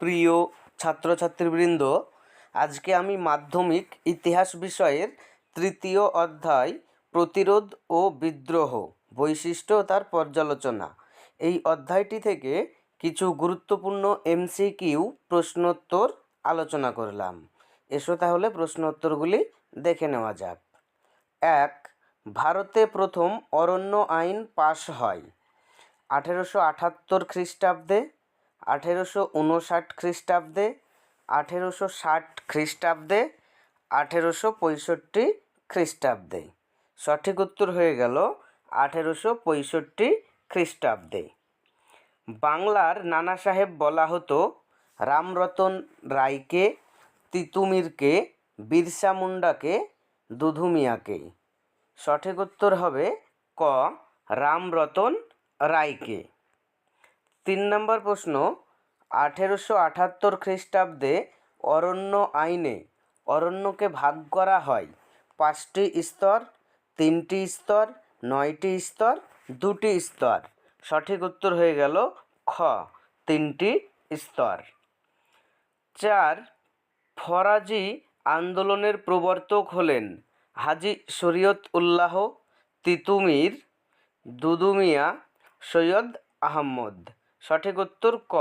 প্রিয় ছাত্রছাত্রীবৃন্দ, আজকে আমি মাধ্যমিক ইতিহাস বিষয়ের তৃতীয় অধ্যায়, প্রতিরোধ ও বিদ্রোহ, বৈশিষ্ট্য তার পর্যালোচনা। এই অধ্যায়টি থেকে কিছু গুরুত্বপূর্ণ এমসিকিউ প্রশ্নোত্তর আলোচনা করলাম। এসো তাহলে প্রশ্নোত্তরগুলি দেখে নেওয়া যাক। এক, ভারতে প্রথম অরণ্য আইন পাশ হয়। আঠেরোশো আটাত্তর খ্রিস্টাব্দে আঠেরোশো উনষাট খ্রিস্টাব্দে, আঠেরোশো ষাট খ্রিস্টাব্দে, আঠেরোশো পঁয়ষট্টি খ্রিস্টাব্দে। সঠিক উত্তর হয়ে গেল আঠেরোশো পঁয়ষট্টি খ্রিস্টাব্দে। বাংলার নানা সাহেব বলা হতো, রামরতন রায়কে, তিতুমিরকে, বিরসা মুন্ডাকে, দুধুমিয়াকে। সঠিক উত্তর হবে ক, রামরতন রায়কে। তিন নম্বর প্রশ্ন, আঠেরোশো আটাত্তর খ্রিস্টাব্দে অরণ্য আইনে অরণ্যকে ভাগ করা হয়। পাঁচটি স্তর, তিনটি স্তর, নয়টি স্তর, দুটি স্তর। সঠিক উত্তর হয়ে গেল খ, তিনটি স্তর। চার, ফরাজি আন্দোলনের প্রবর্তক হলেন হাজি শরীয়ত উল্লাহ তিতুমির, দুদুমিয়া সৈয়দ আহম্মদ সঠিক উত্তর ক।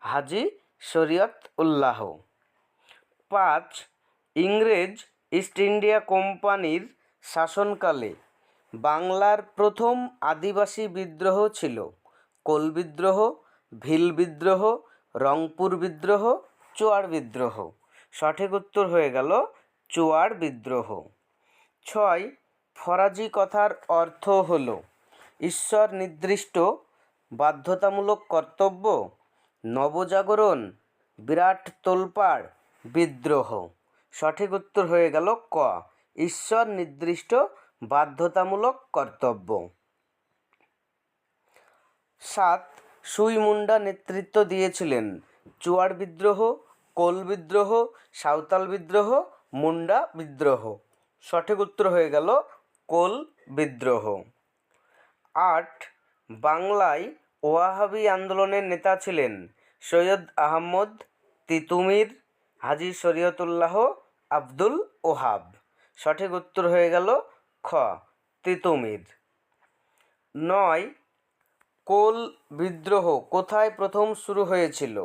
হাজি শরীয়ত উল্লাহ। পাঁচ, ইংরেজ ইস্ট ইন্ডিয়া কোম্পানির শাসনকালে বাংলার প্রথম আদিবাসী বিদ্রোহ ছিল। কোল বিদ্রোহ, ভিল বিদ্রোহ, রংপুর বিদ্রোহ, চুয়ার বিদ্রোহ। সঠিক উত্তর হয়ে গেল চুয়ার বিদ্রোহ। ছয়, ফরাজি কথার অর্থ হল, ঈশ্বর নির্দিষ্ট বাধ্যতামূলক কর্তব্য, নবজাগরণ, বিরাট তোলপাড়, বিদ্রোহ। সঠিক উত্তর হয়ে গেল ক, ঈশ্বর নির্দিষ্ট বাধ্যতামূলক কর্তব্য। সাত, সুই মুন্ডা নেতৃত্ব দিয়েছিলেন। চুয়ার বিদ্রোহ, কোল বিদ্রোহ, সাঁওতাল বিদ্রোহ, মুন্ডা বিদ্রোহ। সঠিক উত্তর হয়ে গেল কোল বিদ্রোহ। আট বাংলায় ওয়াহাবি আন্দোলনের নেতা ছিলেন সৈয়দ আহমদ তিতুমির, হাজি শরীয়তুল্লাহ আব্দুল ওহাব। সঠিক উত্তর হয়ে গেল খ, তিতুমির। নয়, কোল বিদ্রোহ কোথায় প্রথম শুরু হয়েছিল?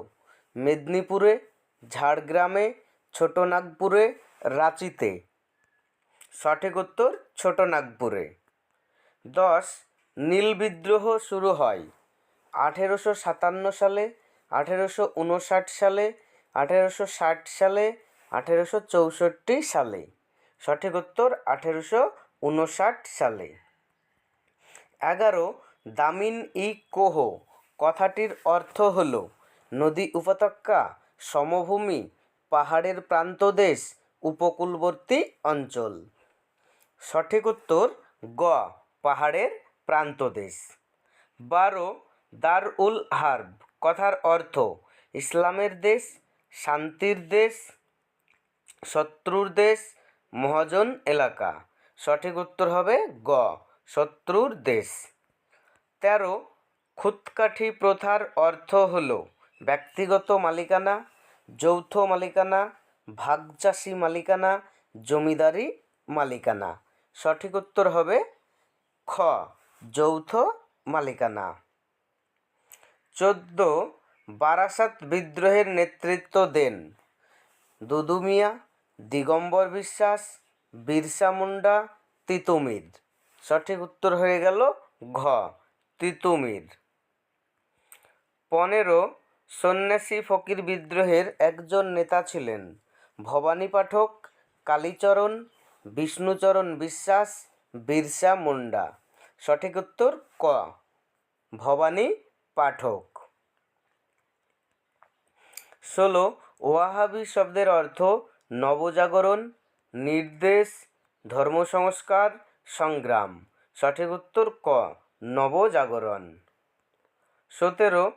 মেদিনীপুরে, ঝাড়গ্রামে, ছোটনাগপুরে, রাঁচিতে। সঠিক উত্তর ছোটনাগপুরে। দশ নীল বিদ্রোহ শুরু হয়। আঠেরোশো সাতান্ন সালে, আঠেরোশো উনষাট সালে, আঠেরোশো ষাট সালে, আঠেরোশো চৌষট্টি সালে। সঠিক উত্তর, আঠেরোশো উনষাট সালে। এগারো, দামিন ই কোহ। কথাটির অর্থ হল, নদী উপত্যকা, সমভূমি, পাহাড়ের প্রান্তদেশ, উপকূলবর্তী অঞ্চল। সঠিক উত্তর, গ, পাহাড়ের প্রান্তদেশ বারো দার উল হার্ব কথার অর্থ, ইসলামের দেশ, শান্তির দেশ, শত্রুর দেশ, মহাজন এলাকা। সঠিক উত্তর হবে গ, শত্রুর দেশ। তেরো, খুতকাঠি প্রথার অর্থ হল, ব্যক্তিগত মালিকানা, যৌথ মালিকানা, ভাগচাষী মালিকানা, জমিদারি মালিকানা। সঠিক উত্তর হবে খ। যৌথ মালিকানা। চোদ্দ, বারাসাত বিদ্রোহের নেতৃত্ব দেন। দুদু মিয়া, দিগম্বর বিশ্বাস, বিরসা মুন্ডা তিতুমির সঠিক উত্তর হয়ে গেল ঘ তিতুমির পনেরো, সন্ন্যাসী ফকির বিদ্রোহের একজন নেতা ছিলেন। ভবানী পাঠক, কালীচরণ, বিষ্ণুচরণ বিশ্বাস, বিরসা মুন্ডা। সঠিক উত্তর ক। ভবানী পাঠক। ষোলো, ওয়াহাবি শব্দের অর্থ নবজাগরণ, নির্দেশ ধর্ম সংস্কার সংগ্রাম। সঠিক উত্তর ক, নবজাগরণ। সতেরো,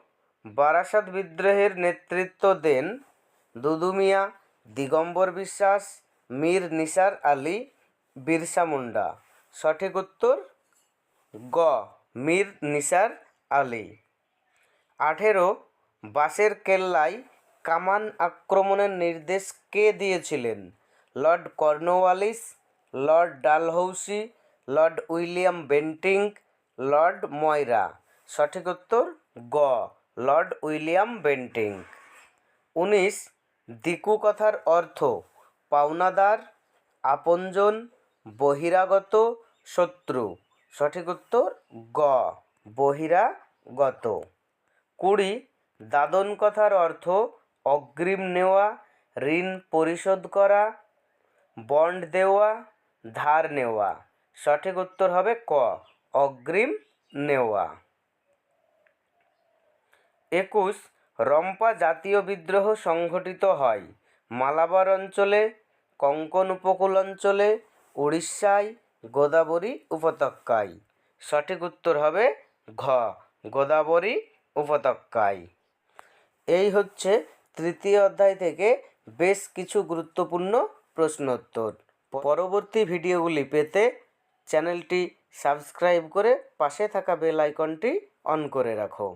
বারাসাত বিদ্রোহের নেতৃত্ব দেন দুদু মিয়া, দিগম্বর বিশ্বাস, মীর নিসার আলী, বিরসা মুন্ডা। সঠিক উত্তর গ. মীর নিসার আলী। আঠেরো, বাসের কেল্লায় কামান আক্রমণের নির্দেশ কে দিয়েছিলেন? Lord Cornwallis, lord Dalhousie, lord William Bentinck lord Moira. সঠিক উত্তর গ, লর্ড উইলিয়াম বেন্টিং উনিশ, দিকু কথার অর্থ পাওনাদার, আপনজন, বহিরাগত, শত্রু। সঠিক উত্তর গ, বহিরাগত। কুড়ি, দাদন কথার অর্থ অগ্রিম নেওয়া, ঋণ পরিশোধ করা, বন্ড দেওয়া, ধার নেওয়া। সঠিক উত্তর হবে ক, অগ্রিম নেওয়া। একুশ, রম্পা জাতীয় বিদ্রোহ সংঘটিত হয় মালাবার অঞ্চলে, কঙ্কন উপকূল অঞ্চলে, উড়িষ্যায় গোদাবরী উপত্যকায়। সঠিক উত্তর হবে ঘ, গোদাবরী উপত্যকায়। এই হচ্ছে তৃতীয় অধ্যায় থেকে বেশ কিছু গুরুত্বপূর্ণ প্রশ্নোত্তর। পরবর্তী ভিডিওগুলি পেতে চ্যানেলটি সাবস্ক্রাইব করে পাশে থাকা বেল আইকনটি অন করে রাখো।